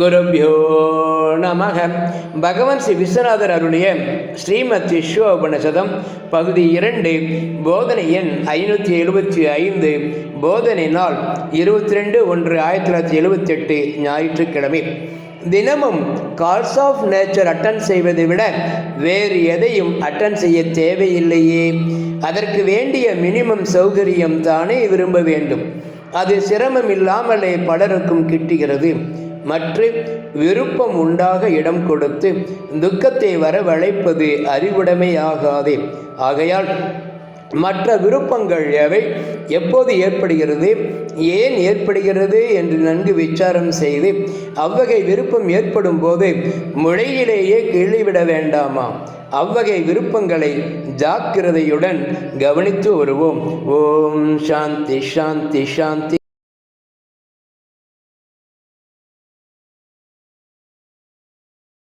குருபியோ நமக. பகவான் ஸ்ரீ விஸ்வநாதர் அருளிய ஸ்ரீமத் விஸ்வோபனிஷதம் பகுதி இரண்டு போதனை எண் ஐநூற்றி எழுபத்தி ஐந்து போதனை நாள் இருபத்தி ரெண்டு ஒன்று ஆயிரத்தி தொள்ளாயிரத்தி எழுபத்தெட்டு ஞாயிற்றுக்கிழமை. தினமும் கால்ஸ் ஆஃப் நேச்சர் அட்டன் செய்வதை விட வேறு எதையும் அட்டன் செய்ய தேவையில்லையே. அதற்கு வேண்டிய மினிமம் சௌகரியம் தானே விரும்ப வேண்டும். அது சிரமம் இல்லாமலே பலருக்கும் கிட்டுகிறது. மற்ற விருப்பம் உண்டாக இடம் கொடுத்து துக்கத்தை வரவழைப்பது அறிவுடைமையாகாதே. ஆகையால் மற்ற விருப்பங்கள் எவை? எப்போது ஏற்படுகிறது? ஏன் ஏற்படுகிறது என்று நன்கு விசாரம் செய்து அவ்வகை விருப்பம் ஏற்படும் போது முளையிலேயே கிள்ளிவிட வேண்டாமா? அவ்வகை விருப்பங்களை ஜாக்கிரதையுடன் கவனித்து வருவோம். ஓம் சாந்தி சாந்தி சாந்தி.